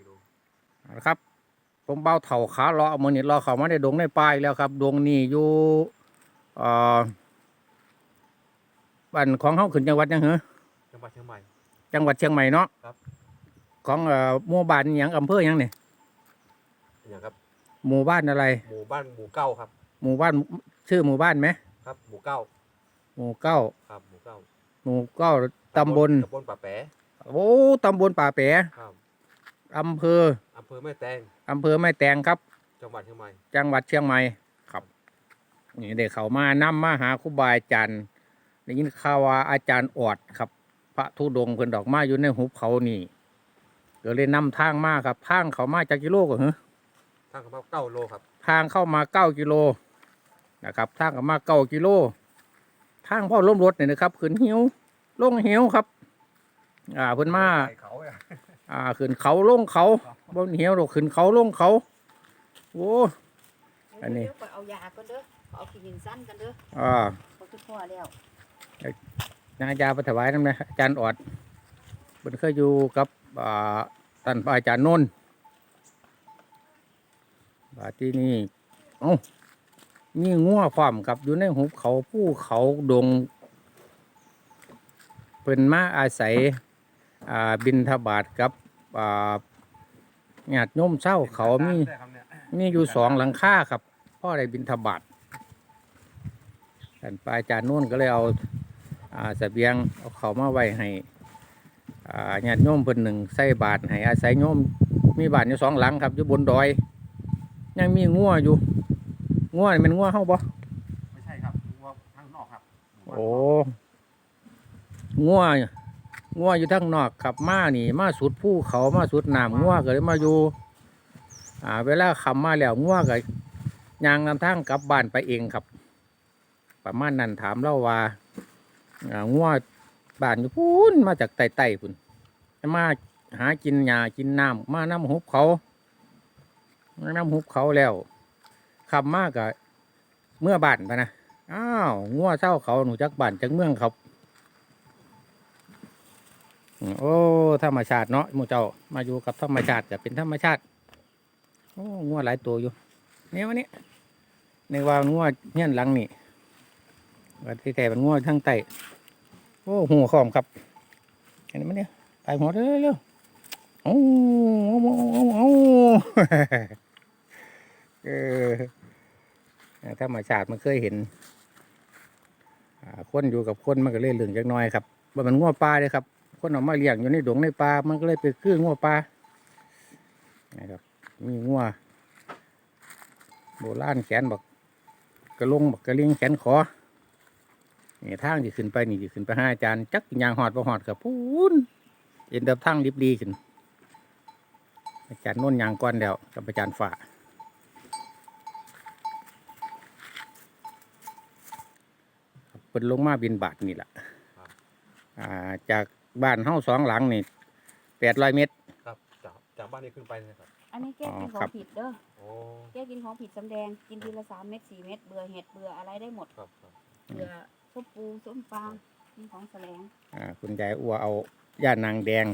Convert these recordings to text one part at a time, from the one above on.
กิโลนะครับ ผมเบาเถ่าขาเลาะมือนี่เลาะเขามาในดงในป่ายแล้วครับดงนี่อยู่เอ่อบ้านของเฮาขึ้นจังหวัดหยังเหรอจังหวัดเชียงใหม่ จังหวัดเชียงใหม่เนาะครับ ของเอ่อหมู่บ้านหยังอำเภอหยังเนี่ยอย่างครับ หมู่บ้านอะไร หมู่บ้านหมู่เก้าครับ หมู่บ้านชื่อหมู่บ้านไหมครับ หมู่เก้า หมู่เก้าครับ หมู่เก้า หมู่เก้าตำบลตำบลป่าแปะโอ้ตำบลป่าแปะครับ อำเภออำเภอแม่แตงอำเภอแม่แตงครับ จังหวัดเชียงใหม่จังหวัดเชียงใหม่ครับนี่เด็กเขามานํมาหาครูบาอาจารย์ได้ยินข่าวว่าอาจารย์ออดครับ พระธุดงค์เพิ่นดอกมาอยู่ในหุบเขานี่ก็เลยนำทางมาครับทางเขามาจากกิโลก็เหรอทางคำว่าเก้าโลครับทางเข้ามาเก้ากิโลนะครับทางเข้ามาเก้ากิโลทางพ่อล้มรถเนี่ยนะครับขึ้นหิวลงหิวครับ อ่าเพิ่นมาไปเขา อะอ่าขึ้นเขาลงเขาบนหิวเราขึ้นเขาลงเขาโอ้อันนี้เดี๋ยวๆไปเอายาก็เด้อเอาขี้หินสั้นกันเด้ออ่าเขาคือพ่อแล้วนายาไปถวายนั่นนะอาจารย์ออดเพิ่นเคยอยู่กับอ่าท่านพระอาจารย์นนท์บาดที่นี่เอ้านี่งัวความกับอยู่ในหุบเขาภูเขาดงเพิ่นมาอาศัยอ่าบินทบาทกับ อ่าญาติโยมเศร้าเขามีได้ครับเนี่ยมีอยู่สองหลังคาครับพ่อได้บินทบาทท่านพระอาจารย์นุ่นก็เลยเอาอ่าเสบียงเอาเขามาไว้ให้อ่าญาติโยมเพิ่นหนึ่งใส่บาทให้อาศัยโยมมีบ้านอยู่สองหลังครับอยู่บนดอย ยังมีงัวอยู่งัวนี่เป็นงัวเฮาบ่ไม่ใช่ครับว่าทางนอกครับหมู่บ้านโอ้งัว งัวอยู่ทางนอกครับมานี่ มาสุดภูเขามาสุดน้ำงัวก็เลยมาอยู่ อ่า เวลาคำมาแล้วงัวก็ยางนำทางกลับบ้านไปเองครับ ประมาณนั้นถามเล่าว่าอ่างัวบ้านอยู่พูนมาจากไต่ไต่พุ่นมาหากินหญ้ากินน้ำมาน้ำหุบเขามาน้ำหุบเขาแล้วคำมากกะเมื่อบ้านปะนะอ้าวงัวเศร้าเขาหนูจักบ้านจักเมืองครับอืม โอ้ธรรมชาติเนาะมูเจ้ามาอยู่กับธรรมชาติจะเป็นธรรมชาติ โอ้งัวหลายตัวอยู่เนี่ยวันนี้ในว่างัวเงี้ยหลังนี่ว่าที่แต่เป็นงัวทั้งไตโอ้หัวขอมครับ เห็นไหมเนี่ยไปหัวเร็วเร็วโอ้โอ้โอ้โอ้โอ้เออธรรมชาติมันเคยเห็นคนอยู่กับคนมันก็เลยเหลืองจักน้อยครับว่ามันง้อปลาเลยครับ คนเออกมาเลี้ยงอยู่ในดงในป่ามันก็เลยไปคือง้อปลานะครับมีง้อโบราณแขนบอกกระลงบอกกระลิงแขนขอนี่ทางที่ขึ้นไปนี่ที่ขึ้นไปห้าอาจารย์จักยางหอดประหอดกับพูนเอ็นเดับทางริบดีขึ้นอาจารย์โน่นยางก้อนแล้วกับอาจารย์ฝ่าเพิ่นลงมาบินบาทนี่แหละอ่าจาก บ้านเฮาสองหลังนี่แปดร้อยเมตร ครับจากจากบ้านนี้ขึ้นไปนะครับอันนี้แก้กินอ๋อขอครังบ ผิดเด้อโอ้แก้กินของผิดสำแดงกินทีละสามเม็ดสี่เม็ดเบื่อเห็ดเบื่ออะไรได้หมดครับครับ เบื่อส้มปูส้มฟางกินของแสลงอ่าคุณยายอ้วเอาย่านางแดง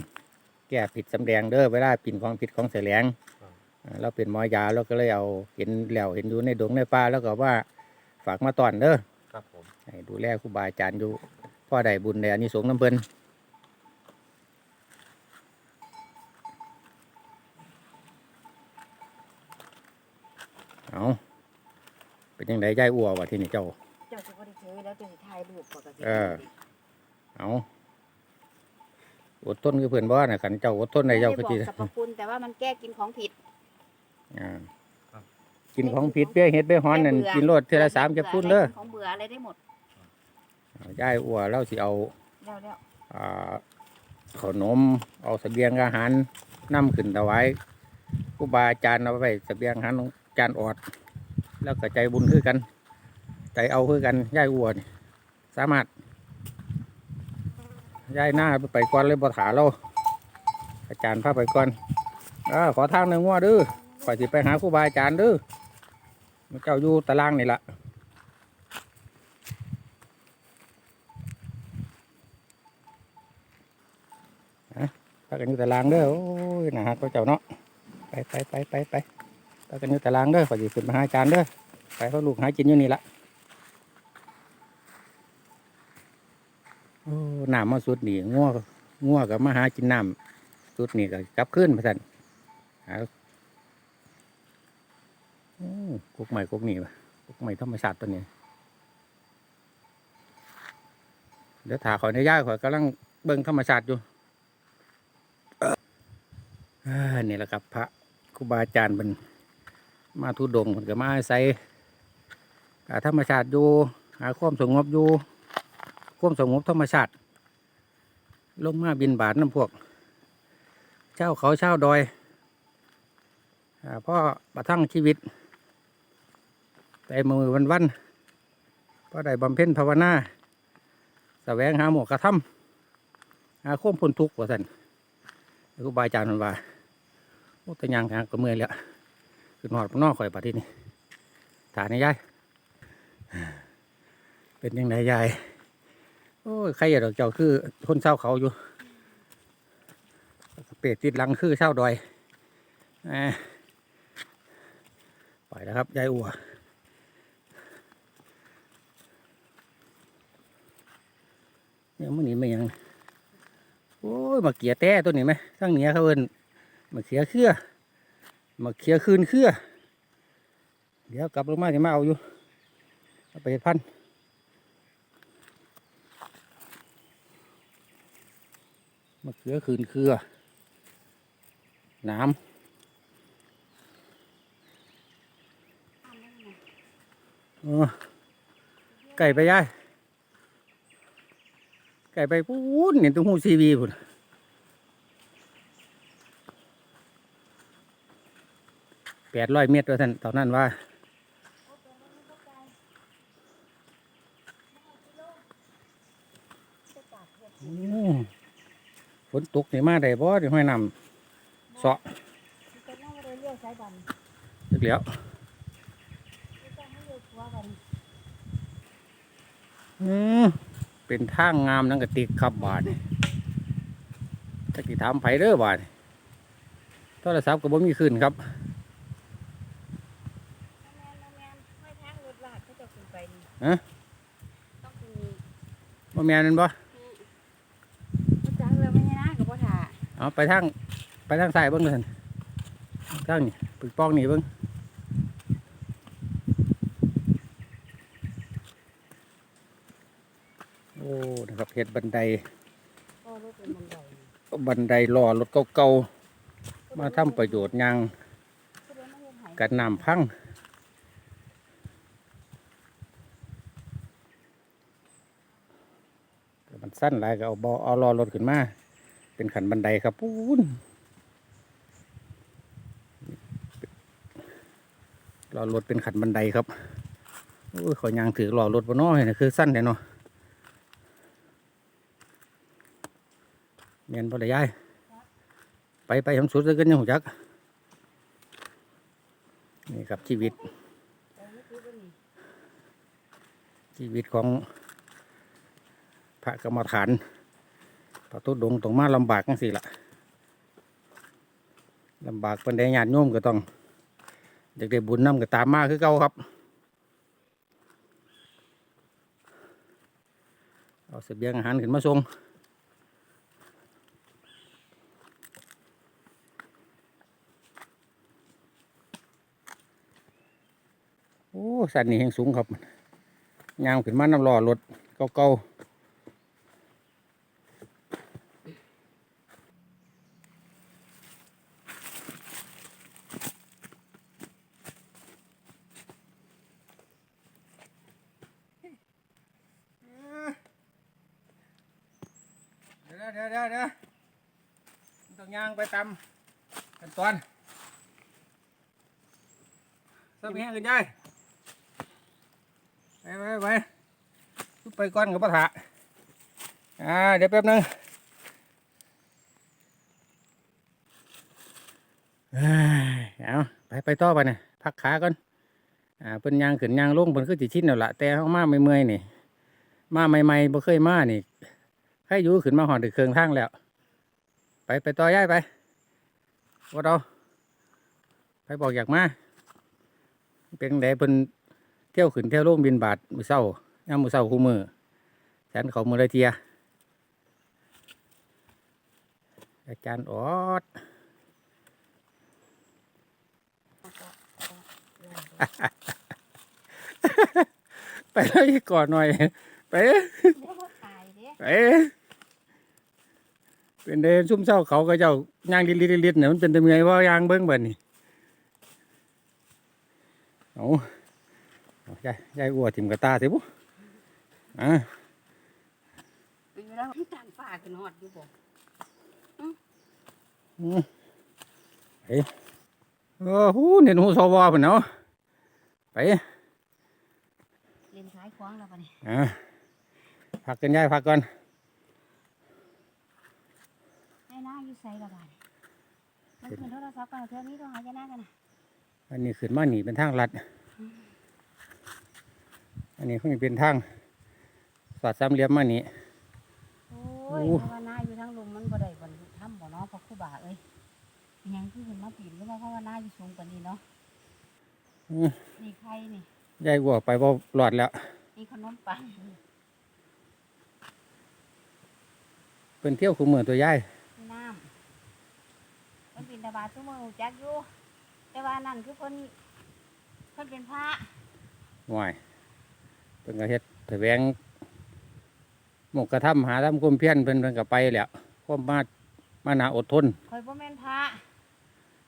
แก้ผิดสำแดงเด้อเวลาปิ่นของผิดของแสลงครับ อ่าเราเป็นหมอยาเราก็เลยเอาเห็นแล้วเห็นอยู่ในดงในป่าแล้วก็ว่าฝากมาตอนเด้อครับผมให้ดูแลครูบาอาจารย์อยู่พ่อได้บุญในอานิสงส์น้ำเพิ่น เอาเป็นยังไงยายอ้ววะที่นี่เจ้า เจ้าจะบ่ได้ถือแล้วจะสิถ่ายรูปปกติเออ เอาอดทนคือเพื่อนบ่นะขันเจ้าอดทนในไม่ได้เจ้าบก็อกจีสรรพคุณแต่ว่ามันแก้กินของผิดอ่ากินของผิดเปี้ยเฮ็ดเปี้ยฮ้อนนั่นแก้กินเบื่โลดเทอละสามจะพูดเด้อกินของเบื่ออะไรได้หมดเอายายอ้วเราสิเอาแล้วแล้วอ่าขนมเอาเสบียงอาหารนำขึ้นถวายครูบาอาจารย์เอาไปเสบียงอาหารของอา จารย์ออด แล้วก็ใจบุญคือกันใจเอาคือกันย่ายอ้วนสามารถยายหน้าไปก่อนเลยบ่ถาเราอาจารย์พาไปก่อนอขอทางหนึ่งว่าเด้อข่อยสิไปหาครูบาอาจารย์เด้อเจ้าอยู่ตารางนี่ละพาพากันอยู่ตารางเด้อโอ้ยนะฮะพระเจ้าเนาะไปไปไปไปไป พากันอยู่ตารางเด้อขอสิขึ้นมาหาอาจารย์เด้อไปเขาลูกหากินอยู่นี่ละโอ้น้ำมาสุดนี่ง่วง่วกับมาหากินน้ำสุดนี่ก็กลับขึ้นมาสั่นหาโอ้กุกใหม่กุกนี่ปะกุกใหม่ธรรมชาติตัวนี้เดี๋ยวถาขอในย่าขอกำลังเบิ่งธรรมชาติอยู่เอ้อนี่แหละครับพระครูบาอาจารย์เป็น มาทุดงมันก็มาอาศัยหาธรรมชาติอยู่ หาความสงบอยู่ความสงบธรรมชาติ ลงมาบินบาทน้ำพวก เจ้าเขาเช่าดอยอาพ่อประทังชีวิตไปมือวันวันพ่อได้บำเพ็ญภาวนาแสวงหาหมวกกระทำหาข้อมพ้นทุกข์ว่าสันแล้บายจานมันว่าโอ้แตะยางหางก็เมื่อยแล้ว ขึ้นหอดนอกข่อยปะที่นี่ฐานนี่ยายเป็นยังไงยายโอ้ยใครอย่าดอกเจ้าคือคนเศร้าเขาอยู่ เป็ดติดหลังคือเศร้าดอยไปแล้วครับยายอัวเนี่ยมันนี่ไม่ยัง โอ้ยมาเกียแต้ตัวนี้ไหมทั้งเหนี้ยเขาเอินมาเขียเครือ มาเขียคืนเครือเดี๋ยวกลับลงมาจะมาเอาอยู่เอาไปเฮ็ดพันธุ์มาเขียคืนเครือน้ำเออไก่ไปยายไก่ไปพูนเห็นตรงหูซีวีพุ่น แปดร้อยเมตรว่าท่านตอนนั้นว่าฝนตกนี่มาได้บ่เดี๋ยวห้อยนำเสาะเรือเรียกสายบันจักแล้วอืมเป็นทางงามนั่งกระติกขับบาทนี่ตะกี้ถามไผเด้อบาทนี่โทรศัพท์ก็บ่มีขึ้นครับ แมนแมนห้อยทางรถลาดเขาจะขึ้นไปนี่ ฮะต้องขึ้นนี่บ่แม่นแม่นบ่รถจักเรือไม่ใช่นะกับพ่อถ่าเอาไปทางไปทางซ้ายเบิ่งเลยท่านทางนี่ปึกป้องนี่เบิ่งโอ้นะครับเฮ็ดบันไดก็รถเป็นบันไดบันไดรอรถเก่าๆมาทำประโยชน์หยังก็เลยไม่เห็นหายกันน้ำพังแต่มัน สั้นหลายก็เอาบอเอารอรถขึ้นมา เป็นขันบันไดครับปูนรอรถเป็นขันบันไดครับโอ้ยขอยางถือรอรถบนน้อยนะคือสั้นแต่เนาะเมียนบ่ได้ย้ายไปไปทำสุดเลยกันยังหูจักนี่ครับชีวิต ชีวิตของ พระกรรมฐานพระทุดงต้องมาลำบากจังสิละลำบากเป็นได้ญาติโยมก็ต้องอยากได้บุญน้ำก็ตามมาคือเก่าครับ เอาเสบียงอาหารขึ้นมาส่งโอ้สันนี่แห่งสูงครับยางขึ้นมาน้ำรอรถเก่าๆเดี๋ยวเดี๋ยวเดี๋ยวเดี๋ยวต้อง ยางไปตามขั้นตอนสิร์ฟแห้งกันยายไปไปไปไปก่อนกับปะถะอ่าเดี๋ยวแป๊บนึงเอ้าไปไปต่อไปนี่ยพักขาก่อนอ่าเป็นยางขึ้นยางลงเป็นคือจิชิ้นแล้วละแต่เขามาไม่เมื่อยนี่ มาใหม่ๆบ่เคยมานี่ให้อยู่ขึ้นมาหอดถึงเครื่องทางแล้ว ไปไปต่อย่ายไปว่าเราไปบอกอยากมาเป็นไดเป็นเที่ยวขึ้นเที่ยวลงบินบาทมือเศร้ายามมือเศร้าคู่มือฉันเขามือละเทีย อาจารย์ออดไปเลยก่อนหน่อย ไปเดี๋ยวเขาตายเด้ไป เป็นเดนซุ่มเศร้าเขาก็เจ้าย่างลิดลิดลิดเนี่ยมันเป็นตะเมียว่ายางเบิ้งบัดนี่เอาเอายายยายอ้วทิมกระตาสิบุอะเป็นเวลาต่างป่าขึ้นฮอดอยู่บ่ไปเออหูเห็นหูสวอพุ่นเนาะไปเล่นขายของแล้วบัดนี้อะพักกันยายพักก่อน ให้หน้าอยู่ใส่ละบัดนี้มันขึ้นโทรศัพท์กันเท่านี้ต้องหาจะหน้ากันนะอันนี้ขึ้นมาหนีเป็นทางลัด อันนี้คงจะเป็นทางสอดสามเหลี่ยมมานี่โอ้ยโอ้เพราะว่าหน้าอยู่ทางลมมันบ่ได้บรรลุธรรมบ่เนาะเพราะครูบาเอ้ยเป็นหยังคือเพิ่นมาปีนขึ้นมาเพราะว่าหน้าอยู่สูงกว่านี้เนาะอืมนี่ไข่นี่ยายอ้วไปบ่หลอดแล้วนี่ขนมปังเป็นเที่ยวคู่มือตัวยายนี่น้ำมัน บินตาบาดทุกมือรู้จักอยู่แต่ว่านั่นคือเพิ่นเพิ่นเป็นพระห่วยเป็นกระเฮ็ดแสวงหมกกระทำหาทำความเพียรเพิ่นเพิ่นก็ไปแล้วความมามานาอดทนคอยบ่แม่นพระ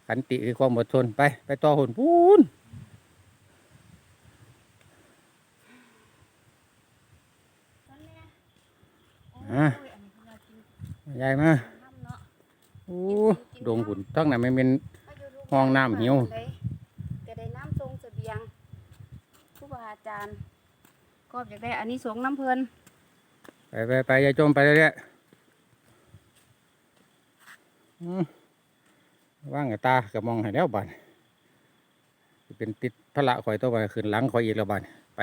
ขันติคือความอดทนไป ไปต่อหุ่นพูนตอนเนี้ยโอ้ยอันนี้เพิ่นว่ากินยายมาน้ำเนาะ โอ้ดงหุ่นทั้งนั้นไม่เป็น ห้องน้ำหิว ก็ได้น้ำทรงเสบียงครูบาอาจารย์ก็อยากได้อันนี้สงส์น้ำเพิ่นไปไปไปยายจมไปเรื่อยๆอืมว่างกับตากับมองให้แล้วบานสิเป็นติดพระข่อยตัวไปขึ้นหลังข่อยอีกแล้วบานไป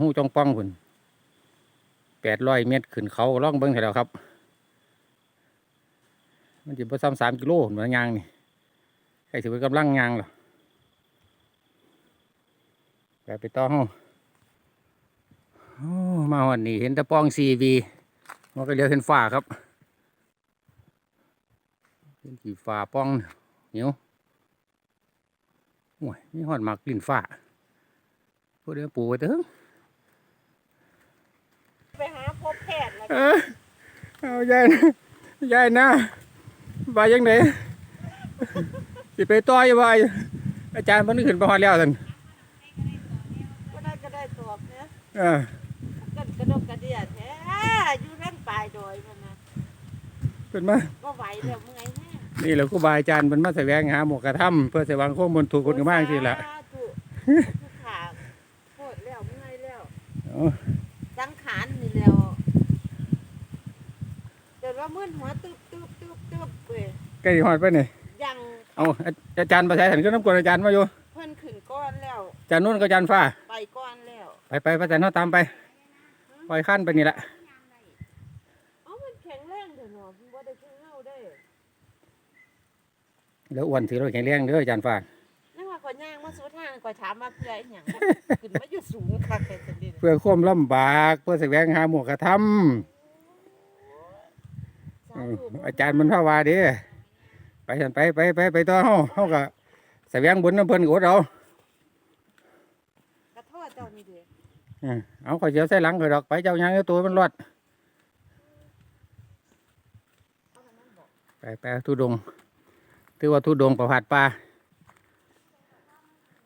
หูจองป้องหุ่นแปดร้อยเมตรขึ้นเขาล่องเบิ้งให้แล้วครับ มันจะพอซ้ำสามกิโลเหมือนยางนี่ใครถือเป็นกำลังยางเหรอไปไปต่อห้องโอ้มาวันนี้เห็นแตะปองซีวีมันก็เลี้ยวเห็นฟ้าครับเห็นสีฟ้าปองเหนียวโอ้ยนี่หอดหมากกลิ่นฟ้าพวกเดียวปลูกไว้เถอะไปหาพบแพทย์แล้วเออเอายายนะยายนะ บายยังไงสิไปต่อยบายอาจารย์เพิ่นขึ้นไปฮอดแล้วท่านก็ได้ก็ได้ตอบเนี่ยเออกันกระดกกระเดียแท้อยู่นั่นปลายดอยมันนะเป็นมาก็ไหวแล้วเมื่อยแน่นี่แหละครูบาอาจารย์เพิ่นมาแสวงหาหมวกกระทำเพื่อแสวงข้อมูลถูกคนกันบ้างสิละสาธุทุกขาโคตรแล้วเมื่อยแล้วเอาสังขารนี่แล้วเดี๋ยวว่ามึนหัวตึบตึบตึบตึบเว้ย ใกล้สิฮอดไปนี่ยังเอาอาอาจารย์ประชัยฉันก็น้ำกวนอาจารย์มาอยู่เพิ่นขึ้นก้อนแล้วอาจารย์นุ่นกับอาจารย์ฟ้า ไปก้อนแล้ว ไปไปพระอาจารย์เขาตามไปปล่อยขั้นไปนี่แหละเอ้ามันแข็งแรงเด้อเนาะมันบ่ได้แข็งเฮาได้แล้วอ้วนถือเราแข็งแรงเด้ออาจารย์ฟ้านั่นว่าก็ย่างมาสู่ทางก็ถามมาเพื่ออีหยังขึ้นมาอยู่สูงคักแต่ซั่นดิเพื่อความลำบากเพื่อแสวงหาหมวกกระทำสาเออธุอาจารย์มันพาวาเด้ ไปฉันไปไปไปไปต่อเฮาเฮาก็แสวงบุญน้ำเพิ่นกดเอากระโทษเจ้านี่เด้อเออเอาข่อยเสียวใส่หลังข่อยดอกไปเจ้ายังเอาตัวมันรอดไปไปทุดงค์ถือว่าทุดงค์ประพาสป่า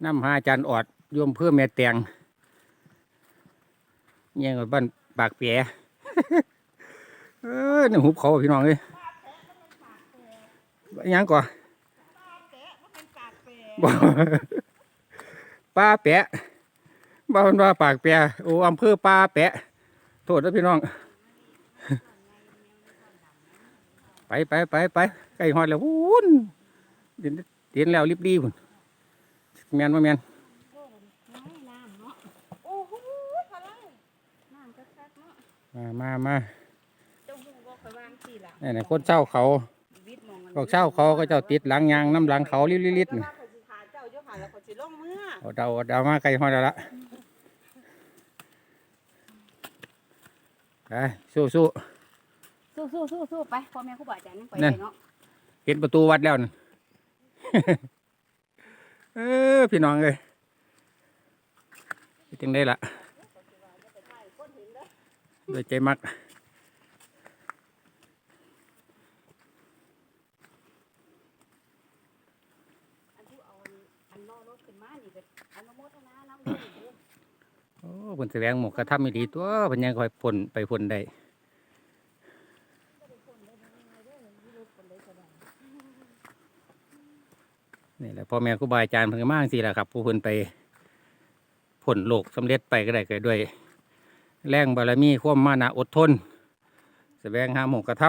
น้ำหาอาจารย์ออดโยมเพื่อแม่แตงเงี้ยกับบ้านปากเปียเออนี่หุบเขาพี่น้องเลยอิห ยังก่อนบ่ป้าแปะบ้านว่าปากแปะโอ้อำเภอป้าแปะ โทษนะพี่น้อง ไปไปไปไปใกล้หอดแล้ววุ้นเดินเดินแล้วรีบดีพุ่นแมนว่าแมนน้อยน้ำเนาะโอ้โหพลังน้ำจะซักเนาะมามามาเจ้าหูบ่ค่อยวางสิสี่ล่ะนี่นะคนเช่าเขาวิทย์มองมัน พวกเช่าเขาก็เจ้าติดหลังยางน้ำหลังเขาลิลิลิตแต่นี่ว่าเขาสิขาเจ้าอยู่หันแล้วเขาสิลงมือเอาเดาเอาเดามาไกลฮอดแล้วละไปสู้สู้สู้สู้สู้สู้ไปพ่อแม่ครูบาอาจารย์ยังไปนั่ได้นเนาะเห็นประตูวัดแล้วนั่นเออพี่น้องเลยจึงได้ละโดยใจมัก อันที่เอาอันล้อรถขึ้นมานี่ก็อนุโมทนาน้ำด้วยเด้อ โอ้ผลแสดงหมกกระทำไม่ดีตัวเพันยังคอยผลไปผลได้นี่แหละพ่อแม่ครูบาอาจารย์เพิ่นก็มาจั่งสิแหละครับ ผู้เพิ่นไปผลโลกสำเร็จไปก็ได้ก็ด้วย แรงบารมีความมานะอดทน แสวงหาหมกกระท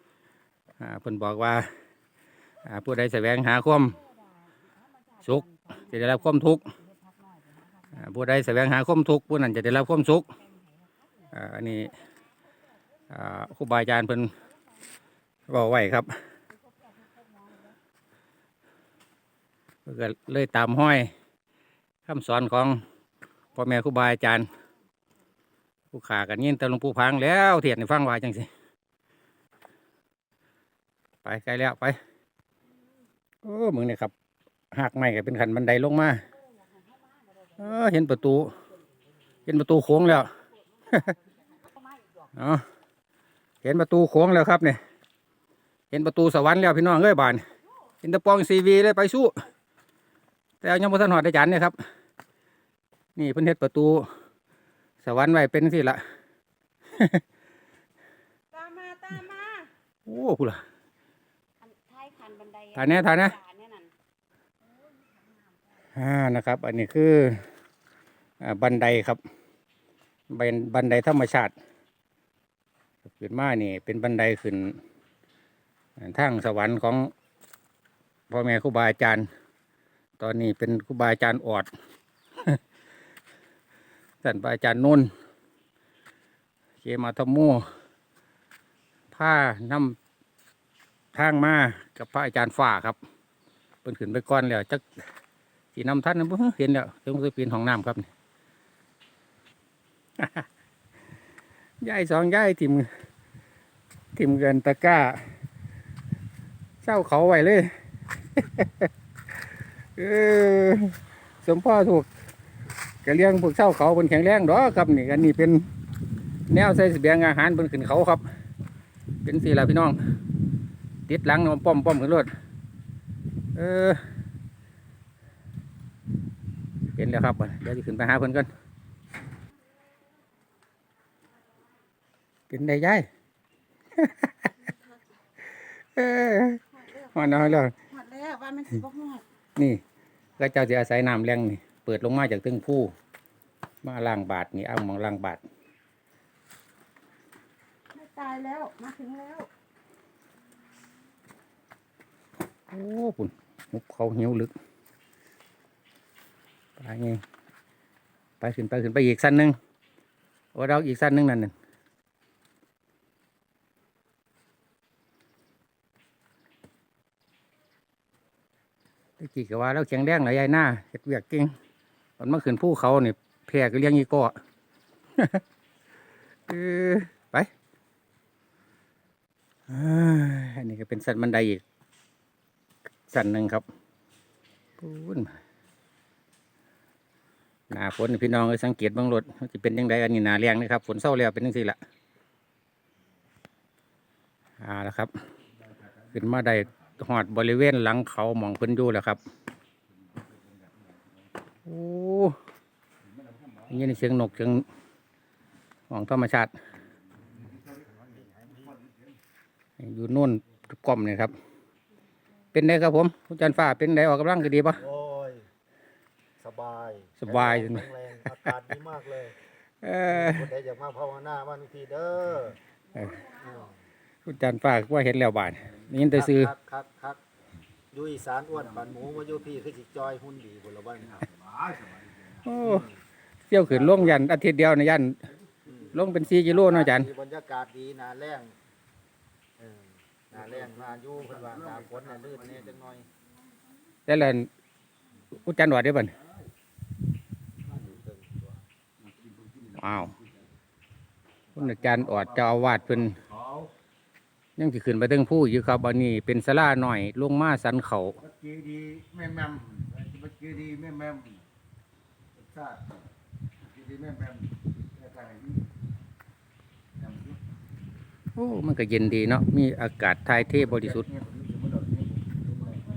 ำอ่าเพิ่นบอกว่าผู้ใดแสวงหาความสุขจะได้รับความทุกข์ ผู้ใดแสวงหาความทุกข์ผู้นั้นจะได้รับความสุขอันนี้ครูบาอาจารย์เพิ่นบอกไว้ครับเพิ่นก็เลยตามห้อยคำสอนของพ่อแม่ครูบาอาจารย์ผู้ขากันยินแต่หลวงปู่พังแล้วเทียนในฟังว่าจังสิไปไกลแล้วไปโอ้มึงเนี่ยครับหักไม้ก็เป็นขันบันไดลงมา เออเห็นประตู เห็นประตูโค้งแล้วเอาเห็นประตูโค้งแล้วครับเนี่ยเห็นประตูสวรรค์แล้วพี่น้องเอ้ยบานเห็นแตะปองซีวีเลยไปสู้ แต่เอายังบ่ทันหอดอาจารย์เนี่ยครับ นี่เพิ่นเฮ็ดประตู สวรรค์ไว้เป็นสิละตามมาตามมาโอ้พูดละอันท้ายคันบันไดถ่ายแน่ถ่ายแน่เนี่ยนั่นอ่านะครับ อันนี้คืออ่า บันไดครับบันบันไดธรรมชาติขึ้นมานี่เป็นบันไดขึ้นอ่าทางสวรรค์ของพ่อแม่ครูบาอาจารย์ ตอนนี้เป็นครูบาอาจารย์ออดท่านอาจารย์นุ่นเขมาธมโมผ้านำทางมากับพระอาจารย์ฝ่าครับเพิ่นขึ้นไปก่อนแล้วจักสีน้ำท่านนะบ่เห็นแล้วตรงสปีนห้องน้ำครับนี่ ย่ายสองย่ายทิมทิมเกินตะก้าเช่าเขาไว้เลยเออสมพ่อถูกกะเลี้ยงพวกเช่าเขาเป็นแข็งแรงดอกครับนี่กันนี่เป็นแนวใส่เสบียงอาหารบนขึ้นเขาครับ เป็นสี่ละพี่น้อง ติดหลังป้อมป้อมขึ้นรถเออเห็นแล้วครับเดี๋ยวจะขึ้นไปหาเพิ่อนกัน เป็นได้ย้ายเออฮอดแล้วฮอดแล้วหมดแล้วว่ามันสิบ่ฮอดนี่ก็เจ้าจะอาศัยน้ำแรงนี่ เปิดลงมาจากตึ้งผู้มาล่างบาทนี่อ้างมองล่างบาทไม่ตายแล้วมาถึงแล้วโอ้ปุ่นมุบเขาเหี่ยวลึกไปไงไปขึ้นไปขึ้นไปอีกสั้นหนึ่งโอ้เราอีกสั้นหนึ่งนั่นน่ะ ตะกี้ก็ว่าเราแข็งแรงหลายยายหน้าเฮ็ดเวียกเก่งตอนเมาขึ้นภูเขาเนี่ยแพรก็เลี้ยงอีกก็เออไปอันนี้ก็เป็นสันบันไดอีก สันหนึ่งครับพูนหนาฝนพี่น้องเอ้ยสังเกตบางรถจะเป็นยังไงอันนี้หนาแรงนะครับฝนเศร้าแล้วเป็นยังสี่ละอ่าแล้วครับ ขึ้นมาได้ หอดบริเวณหลังเขาหมองเพิ่นอยู่แล้วครับ โอ้ยนี่เสียงนกเสียงของธรรมชาติอยู่นู่นกล่อมเนี่ยครับ เป็นไงครับผมอาจารย์ฟ้าเป็นไงออกกำลังก็ดีปะโอ้ยสบายสบายแข็งแรงอากาศดีมากเลยเออคนใดอยากมาภาวนาบ้านทีเด้อเอออาจารย์ฟ้าว่าเห็นแล้วบาดนี่ยินแต่ซื้อคักคักคักอยู่อีสานอ้วนปันหมูมาอยู่พี่คือสิจอยหุ่นดีคนละบ้านครับโอ้เที่ยวขึ้นลงยันอาทิตย์เดียวนะยันลงเป็นสี่กิโลเนาะอาจารย์บรรยากาศดีหนาแรงนาแรงมาอยู่เพิ่นว่าตาฝนน่ะลื่นแน่จังหน่อยแต่ละอุจจันทร์วัดได้บ่นอยู่เทิงตัวอ้าวคุณอาจารย์ออดเจ้าอาวาสเพิ่น ยังสิขึ้นไปเทิงผู้อยู่ครับอันนี้เป็นศาลาหน่อยลงมาสันเขาเมื่อกี้ดีแม่แม่มเมื่อกี้ดีแม่แม่มชาติเมื่อกี้ดีแม่แม่มแม่ไทยนี่แม่มยุคโอ้มันก็เย็นดีเนาะมีอากาศทายเทบริสุทธิ์เนี่ยผมอยู่มาดอกเนี่ย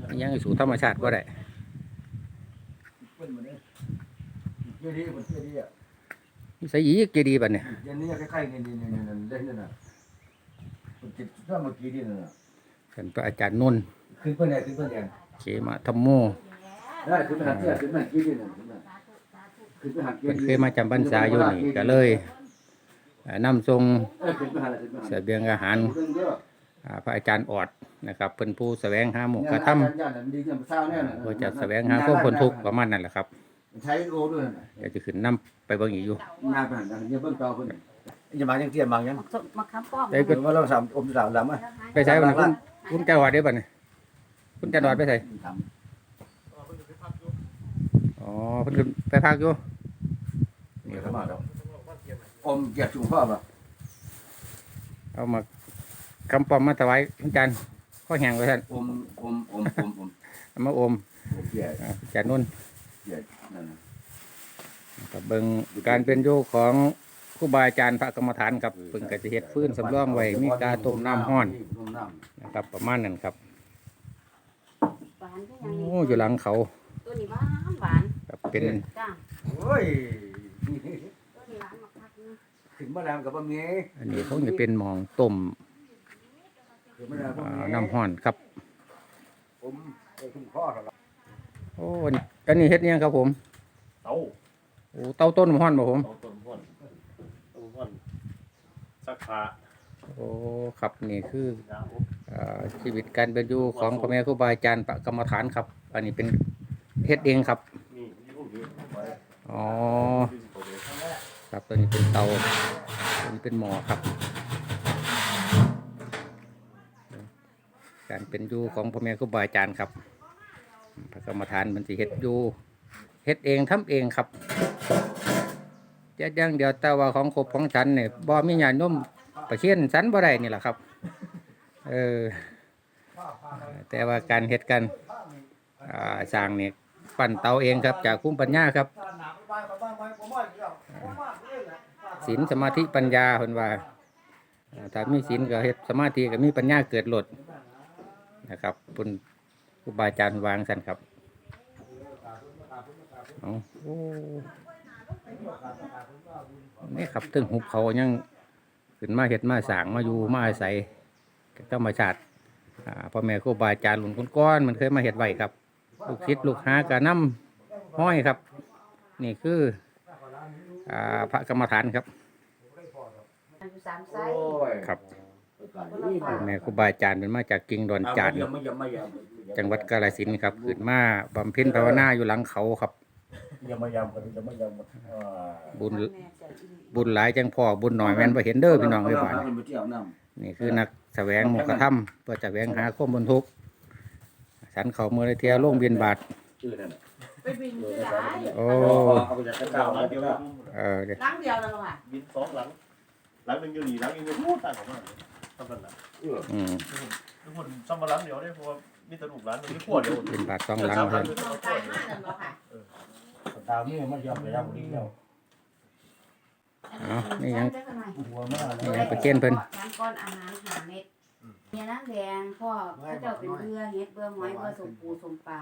ผมยังสู่ธรรมชาติก็ได้เปิ้นมาเนี่ยเมื่อกี้ดีเมื่อกี้ดีอะใส่อีกเจดีย์บัดเนี่ยเย็นนี้คล้ายๆนี่นี่นี่นี่นี่เล่นนี่น่ะมัน จิตถ้าเมื่อกี้ดีน่ะเป็นพระอาจารย์นนท์ขึ้นเปิ้นแดงขึ้นเปิ้นแดงเขมาธรรมโมได้ขึ้นไปหาเสื้อขึ้นไปหากี้ดีน่ะขึ้นไปขึ้นไปหากี้เพิ่นดีเคยมาจำพรรษาอยู่นี่ก็เลยเอ่อนำทรงเออขึ้นไปหาขึ้นไปหาเสบียงอาหารเรื่องเด้ออ่าพระอาจารย์ออดนะครับเพิ่นผู้แสวงหาหมกกระทำย่านนั้นดีจังเศร้าแน่น่ะเพื่อจะแสวงหาความพ้นทุกข์ประมาณนั้นแหละครับใช้โอด้วยน่ะเดี๋ยวจะขึ้นนำไปเบิ่งอีกอยู่ หน้าไปหันอย่าเบิ่งเก่าเพิ่นอ ย่ามาจังเทียมบางยังมาค้ำป้อมได้เกิดว่าเราสามอมสามลำอะไปใช้บัดนี้คุณคุณจันทร์ออดได้บัดนี้คุณจันทร์ออดไปใส่อ๋อเพิ่นขึ้นไปพักอยู่นี่เข้ามาแล้วอมเกียรติสูงพ่อป่ะเอามาคำปอมมาถวายคุณจันทร์ข้อแห้งไว้ท่านอมอมอมอมอมเอามาอมอมเกียรติอ่าอาจารย์นนท์เกียรตินั่นน่ะกับเบิ่งการเป็นอยู่ของค รูบาอาจารย์พระกรรมฐานครับเพิ่นก็จะเฮ็ดฟื้นสำรองไว้มีการต้มน้ำร้อนต้มน้นะครับประมาณนั้นครับหวานก็ยังโอ้อยู่หลังเขาตัวนี้หวานหวานครับเป็นจ้าำโอ้ยตัวนี้หวานมากพักนึงขึ้นมาแล้วกับบะหมี่อันนี้เขาจะเป็นหมองต้มขึ้นมาแล้วบะอ่าหมี่น้ำร้อนครับผมไปถึงข้อแล้วโอ้อันอันนี้เฮ็ดอิหยังครับผมเต้าโอ้เต้าต้นน้ำร้อนบ่ผมเต้าต้นพ่นต้นพ่น สักขาโอ้ครับนี่คือน้ำอบอ่าชีวิตการเป็นอยู่ของพ่อแม่ครูบาอาจารย์พระกรรมฐานครับ อันนี้เป็นเฮ็ดเองครับนี่นี่พวกนี้ไว้อ๋อที่สิบกว่าเดือนครับตัวนี้เป็นเตาตัวนี้เป็นหม้อครับ การเป็นอยู่ของพ่อแม่ครูบาอาจารย์ครับพระกรรมฐานมันสิเฮ็ดอยู่เฮ็ดเองทำเองครับ จะอย่างเดียวแต่ว่าของครบของฉันเนี่ยบ่มีญาติโยมประเคนฉันบ่ได้นี่แหละครับ เออ แต่ว่าการเฮ็ดกันอ่าสร้างเนี่ยปั้นเตาเองครับ จากคุ้มปัญญาครับศีลสมาธิปัญญาเพิ่นว่าถ้ามีศีลก็เฮ็ดสมาธิก็มีปัญญาเกิดโลดนะครับเพิ่นครูบาอาจารย์วางซั่นครับโอ้ นี่ครับถึงหุบเขายังขึ้นมาเฮ็ดมาสร้างมาอยู่มาอาศัยกับธรรมชาติอ่าพ่อแม่ครูบาอาจารย์หลุนก้อนๆมันเคยมาเฮ็ดไว้ครับ ลูกศิษย์ลูกหากะนำห้อยครับ นี่คืออ่าพระกรรมฐานครับอันอยู่สามไซโอ้ส์ยครับแม่ครูบาอาจารย์เป็นมาจากกิ่งดอนจานไม่ยอมไม่ยอมไม่ยอมจังหวัดกาฬสินธุ์ครับขึ้นมาบำเพ็ญภาวนาอยู่หลังเขาครับ ยังไม่ยอมกันยังไม่ยอมอ่าบุญแม่จะอีบุญหลายจังพ่อบุญหน่อยแม่นบ่เห็นเด้อพี่น้องเอ้ยบ่าดเาไปเที่ยวน้ำนี่คือนักแสวงหมกกระทำเพื่อจะแสวงหาความบนทุกข์ฉันเขาเมื่อไรเที่ยวลงบินบาทชื่อนั่นน่ะไปบินที่ไหนโอ้เอาไปจากกระเก้าเจ้าหลังเดียวเออเดี๋ยวหลังเดียวแล้วค่ะบินสองหลัง หลังหนึ่งอยู่นี่หลังหนึงอยู่พูดต่างของมันทำกันละอืมทุกคนซ้ำมาหลังเดียวเนี่ยเพราะว่ามีแต่ลูกหลานมันมีขวดเดียวบินบาทสองหลังหคลัรับงมองตายห้านั่นเหรอค่ะ ตามนี่มันยอมไปแล้วดีแล้วเอานี่ยังได้กันหน่อยหัวมากนี่ยังไปเก้นเพิ่น น้ำก้อนอาหารหาเม็ดเนี่ยน้ำแดงพ่อเขาเจ้าเป็นเบื่อเฮ็ดเบื่อหอยเบื่อสมปูสมปลา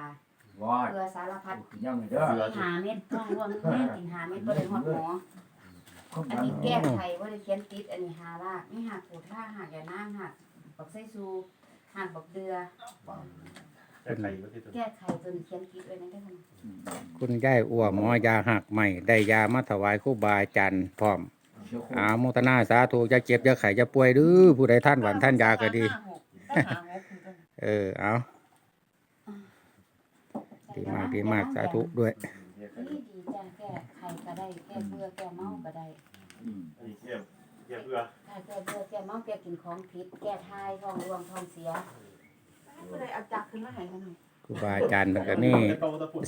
ว้ายเบื่อสารพัดยังไม่เด้อหาเม็ดต้องร่วมแม่กินหาเม็ดบ่ได้ฮอดหมออันนี้แก้ไขบ่ได้เขียนติดอันนี้หารากนี่หักปูท่าหักอย่านางหักบักไส้ซูหักบักเดือ แก้ไขไว้ที่ตัวแก้ไขตัวนี้เขียนติดไว้ในได้ขนาดคุณยายอ้วหมอยาหักใหม่ ได้ยามาถวายครูบาอาจารย์พร้อมอาโมทนาสาธุจะเจ็บจะไข้จะป่วยหรือผู้ใดท่านหวันท่านยาก็ดี เออเอาดีมากดีมากสาธุด้วยนี่ดีจ้ะแก้ไขก็ได้แก้เบื่อแก้เมาก็ได้อันนี้แก้แแก้เบื่อถ้าแก้เบื่อแก้เมาแก้กินของผิดแก้ทายท้องร่วงท้องเสีย ผู้ใดเอาจักขึ้นมาให้กันหน่อยครูบาอาจารย์มันก็มี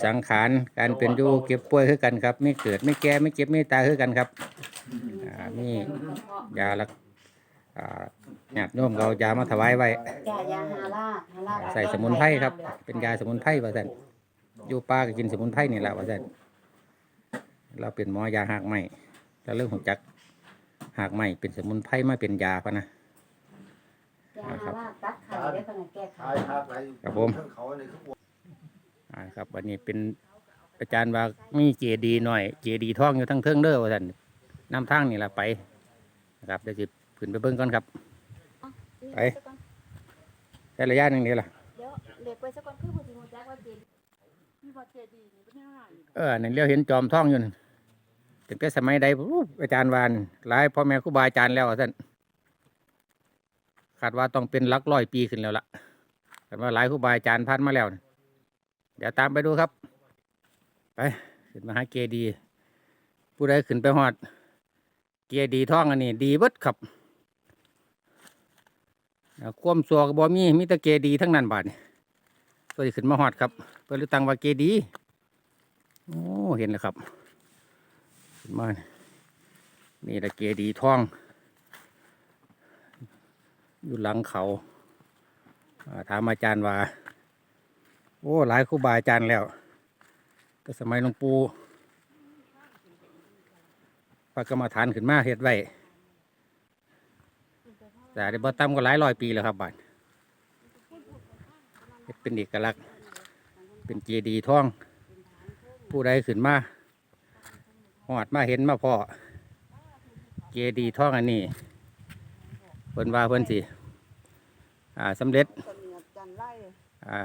สังขารการเป็นอยู่เก็บป่วยคือกันครับไม่เกิดไม่แก่ไม่เจ็บไม่ตายคือกันครับอ่ามียาละอ่าญาติโยมเขายามาถวายไว้ ยายาฮาราฮาราใส่สมุนไพรครับ เป็นยาสมุนไพรว่าซั่นอยู่ป่าก็กินสมุนไพรนี่แหละว่าซั่นเราเป็นหมอยาหากไหมแล้วเรื่องของจักหากไหมเป็นสมุนไพรมาเป็นยาพะนะ ยาฮาราตัดไข่ได้ขนาดแก้ไขทายทักไรครับผมเทั้งเขาเลยคืออ้วนอ่าครับวันนี้เป็นอาจารย์ว่ามีเจดีหน่อย เจดีท่องอยู่ทั้งเทิงเด้อว่าซั่นนำทางนี่ละไปนะครับเดี๋ยวสิขึ้นไปเบิ่งก่อนครับ ไปใช้ระยะหนึงนี่ล่ะเดี๋ยวเล็กไปสักก่อนคือบ่สิฮู้จักว่าเจดีมีบ่เจดีนี่เป็นยังไงเออนั่นเรียวเห็นจอมท่องอยู่นั่นถึงแต่สมัยใดอู้อาจารย์วานหลายพ่อแม่ครูบาอาจารย์แล้วว่าท่าน คาดว่าต้องเป็นลักร้อยปีขึ้นแล้วล่ะแต่ว่าหลายครูบาอาจารย์พันมาแล้วนะเดี๋ยวตามไปดูครับ ไปขึ้นมาหาเกดีย์ผู้ใดขึ้นไปหอด เกียดีท่องอันนี้ ดีเบิดครับความสัวก็บ่มีมีแต่เกดีย์ทั้งนั้นบาดนี่เพื่ขึ้นมาหอดครับเพื่อตั้งว่าเกดีย์โอ้เห็นแล้วครับขึ้นมานี่นี่ละเกดีย์ทอง อยู่หลังเขาอ่าถามอาจารย์ว่า โอ้หลายครูบาอาจารย์แล้ว แต่สมัยหลวงปู่พระกรรมฐานขึ้นมาเฮ็ดไว้แต่ได้บ่ต่ำก็หลายร้อยปีแล้วครับบ้านเฮ็ดเป็นเอกลักษณ์ เป็นเจดีย์ทอง ผู้ใดขึ้นมาหอดมาเห็นมาพ่อ เจดีย์ทองอันนี้ เพิ่นว่าเพิ่นสิอ่าสำเร็จอ่า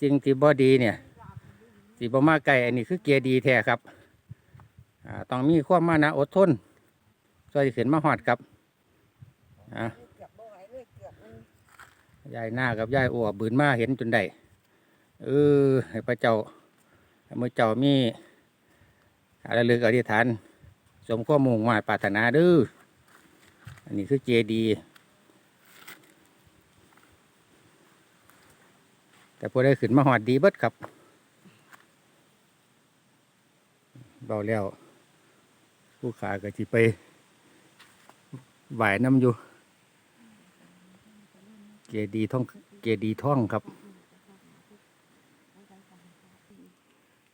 สิ่งที่บ่ดีเนี่ยสิบ่มาไกลอันนี้คือเกียร์ดีแท้ครับอ่าต้องมีความมานะอดทนช่วยขึ้นมาหอดครับอ่ายายหน้ากับยายอัวบืนมาเห็นจนได้เออให้พระเจ้าให้มือเจ้ามีอะไรลึกอธิษฐาน สมข้อมุ่งมาปรารถนาเด้อ อันนี้คือเจดีแต่พอได้ขึ้นมาหอดดีเบิดครับเบาแล้ว ผู้ขาก็จิไปไหวน้ำอยู่ เจดีท่อง เจดีท่องครับ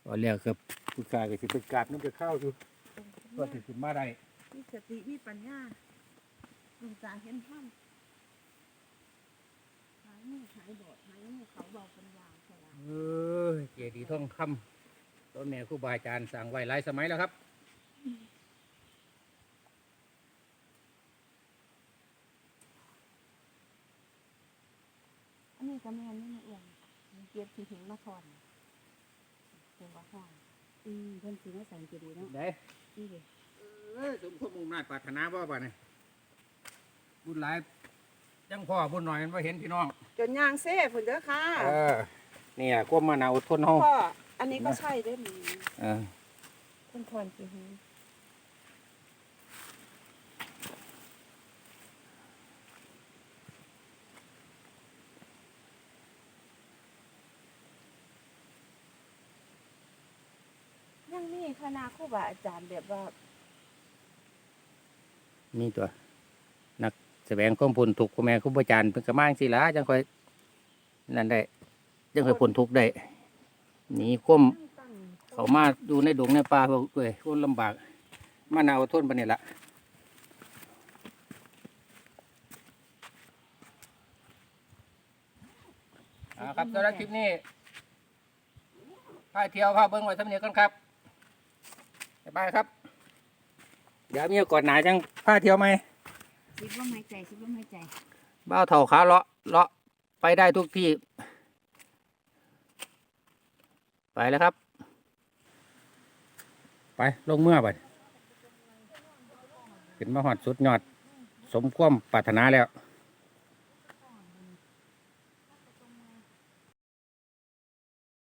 ตอนแรกครับผู้ชายก็สิเป็นกราบน้ำจะเข้าอยู่ก็ถึงขึ้นมาได้มีสติมีปัญญา ดวงตาเห็นธรรมหายมือหายบอดหายมือเขาเบาปัญญาสว่างเออเจดีย์ท่องคำต้นแม่ครูบาอาจารย์สั่งไว้หลายสมัยแล้วครับอันนี้ก็แม่นนี่นะเอียงเก็บที่หินมาทอนเป็นว่าห้องอืมเพิ่นสิมาสั่งเจดีย์เนาะได้นี่เด้เออสมข้อมุ่งมาตรปรารถนาบ่บ่เนี่ย บุญหลายจังพ่อบุญหน่อยมันว่าเห็นพี่น้องจนยางเซ่พุ่นเด้อค่ะ เออนี่ยความมานาอดทนเฮาพ่อ อันนี้ก็ใช่เด้อมีเออเป็นทอนกี่หินยังมีคณะครูบาอาจารย์แบบว่ามีตัวนัก แสวงความผลทุกข์พ่อแม่ครูบาอาจารย์เพิ่นก็มาจังซี่ล่ะจังค่อยนั่นได้จังค่อยผลทุกข์ได้หนีความตั้งเขามาดูในดงในป่าพวกด้วยคนลำบากมานาอดทนปานนี้ละอ่าครับสำหรับคลิปนี้พาเที่ยวพาเบิ้งไว้สำเนียกันครับบ๊ายบายครับ เดี๋ยวมีโอกาสหนาจังพาเที่ยวไหม สิบลมหายใจสิบลมหายใจบ้าวเท่าขาเลาะเลาะไปได้ทุกที่ ไปแล้วครับ ไปลงเมื่อไปขึ้นมาหอดสุดยอด สมความปรารถนาแล้ว